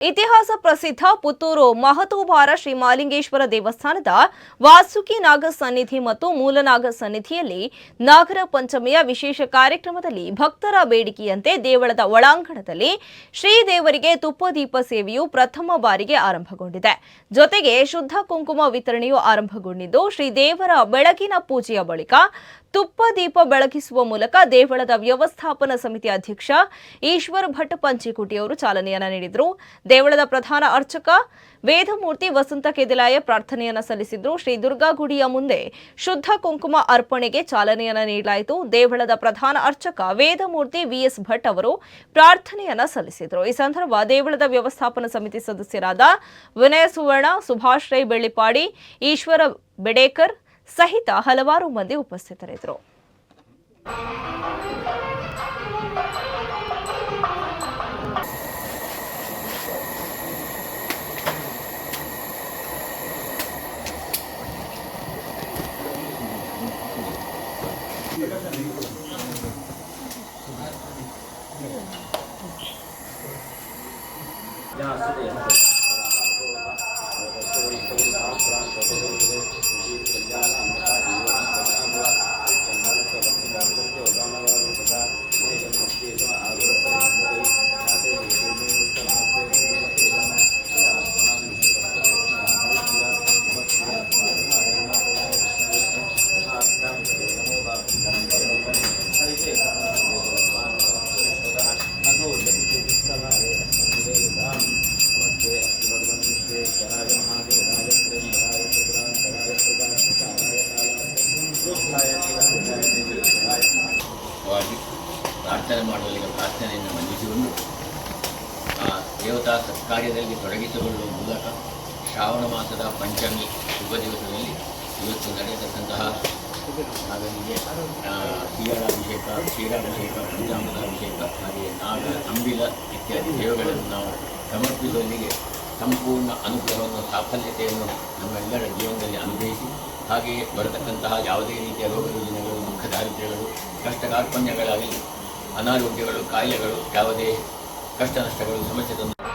ಇತಿಹಾಸ ಪ್ರಸಿದ್ಧ ಪುತ್ತೂರು ಮಹತೋಬಾರ ಶ್ರೀ ಮಾಲಿಂಗೇಶ್ವರ ದೇವಸ್ಥಾನದ ವಾಸುಕಿ ನಾಗ ಸನ್ನಿಧಿ ಮತ್ತು ಮೂಲನಾಗ ಸನ್ನಿಧಿಯಲ್ಲಿ ನಾಗರ ಪಂಚಮಿಯ ವಿಶೇಷ ಕಾರ್ಯಕ್ರಮದಲ್ಲಿ ಭಕ್ತರ ಬೇಡಿಕೆಯಂತೆ ದೇವಳದ ಒಳಾಂಗಣದಲ್ಲಿ ಶ್ರೀದೇವರಿಗೆ ತುಪ್ಪದೀಪ ಸೇವೆಯು ಪ್ರಥಮ ಬಾರಿಗೆ ಆರಂಭಗೊಂಡಿದೆ. ಜೊತೆಗೆ ಶುದ್ಧ ಕುಂಕುಮ ವಿತರಣೆಯು ಆರಂಭಗೊಂಡಿದ್ದು ಶ್ರೀದೇವರ ಬೆಳಗಿನ ಪೂಜೆಯ ಬಳಿಕ ತುಪ್ಪ ದೀಪ ಬೆಳಗಿಸುವ ಮೂಲಕ ದೇವಳದ ವ್ಯವಸ್ಥಾಪನಾ ಸಮಿತಿ ಅಧ್ಯಕ್ಷ ಈಶ್ವರ್ ಭಟ್ ಪಂಚಿಕುಟಿ ಅವರು ಚಾಲನೆಯನ್ನ ನೀಡಿದರು. ದೇವಳದ ಪ್ರಧಾನ ಅರ್ಚಕ ವೇದಮೂರ್ತಿ ವಸಂತ ಕೆದಿಲಾಯ ಪ್ರಾರ್ಥನೆಯನ್ನ ಸಲ್ಲಿಸಿದ್ರು. ಶ್ರೀ ದುರ್ಗಾ ಗುಡಿಯ ಮುಂದೆ ಶುದ್ಧ ಕುಂಕುಮ ಅರ್ಪಣೆಗೆ ಚಾಲನೆಯನ್ನ ನೀಡಲಾಯಿತು. ದೇವಳದ ಪ್ರಧಾನ ಅರ್ಚಕ ವೇದಮೂರ್ತಿ ವಿಎಸ್ ಭಟ್ ಅವರು ಪ್ರಾರ್ಥನೆಯನ್ನ ಸಲ್ಲಿಸಿದರು. ಈ ಸಂದರ್ಭ ದೇವಳದ ವ್ಯವಸ್ಥಾಪನಾ ಸಮಿತಿ ಸದಸ್ಯರಾದ ವಿನಯ ಸುವರ್ಣ ಸುಭಾಷ್ ರೈ ಬೆಳ್ಳಿಪಾಡಿ, ಈಶ್ವರ ಬೆಡೇಕರ್ ಸಹಿತ ಹಲವಾರು ಮಂದಿ ಉಪಸ್ಥಿತರಿದ್ದರು. ವಾಗಿ ಪ್ರಾರ್ಥನೆ ಮಾಡಲಿಕ್ಕೆ ಪ್ರಾರ್ಥನೆಯನ್ನು ಮಂಡಿಸಿಕೊಂಡು ಆ ದೇವತಾ ಸತ್ಕಾರ್ಯದಲ್ಲಿ ತೊಡಗಿಸಿಕೊಳ್ಳುವ ಮೂಲಕ ಶ್ರಾವಣ ಮಾಸದ ಪಂಚಮಿ ಶುಭ ದಿವಸದಲ್ಲಿ ಇವತ್ತು ನಡೆಯತಕ್ಕಂತಹ ಅಭಿಷೇಕ ಶ್ರೀರಾಭಿಷೇಕ ಕ್ಷೀರಾಭಿಷೇಕ ಪಂಚಾಮೃತ ಅಭಿಷೇಕ ಹಾಗೆ ನಾಗ ಅಂಬಿಲ ಇತ್ಯಾದಿ ದೇವಗಳನ್ನು ನಾವು ಸಮರ್ಪಿಸುವಲ್ಲಿಗೆ ಸಂಪೂರ್ಣ ಅನುಗ್ರಹವನ್ನು, ಸಾಫಲ್ಯತೆಯನ್ನು ನಮ್ಮೆಲ್ಲರ ಜೀವನದಲ್ಲಿ ಅನುಭವಿಸಿ, ಹಾಗೆಯೇ ಬರತಕ್ಕಂತಹ ಯಾವುದೇ ರೀತಿಯ ರೋಗ ಯೋಜನೆಗಳು ದುಃಖ ದಾರಿದ್ರ್ಯಗಳು ಕಷ್ಟ ಕಾರ್ಪಣ್ಯಗಳಾಗಲಿ ಅನಾರೋಗ್ಯಗಳು ಕಾಯಿಲೆಗಳು ಯಾವುದೇ ಕಷ್ಟ ನಷ್ಟಗಳು ಸಮಸ್ಯೆ ತಂದು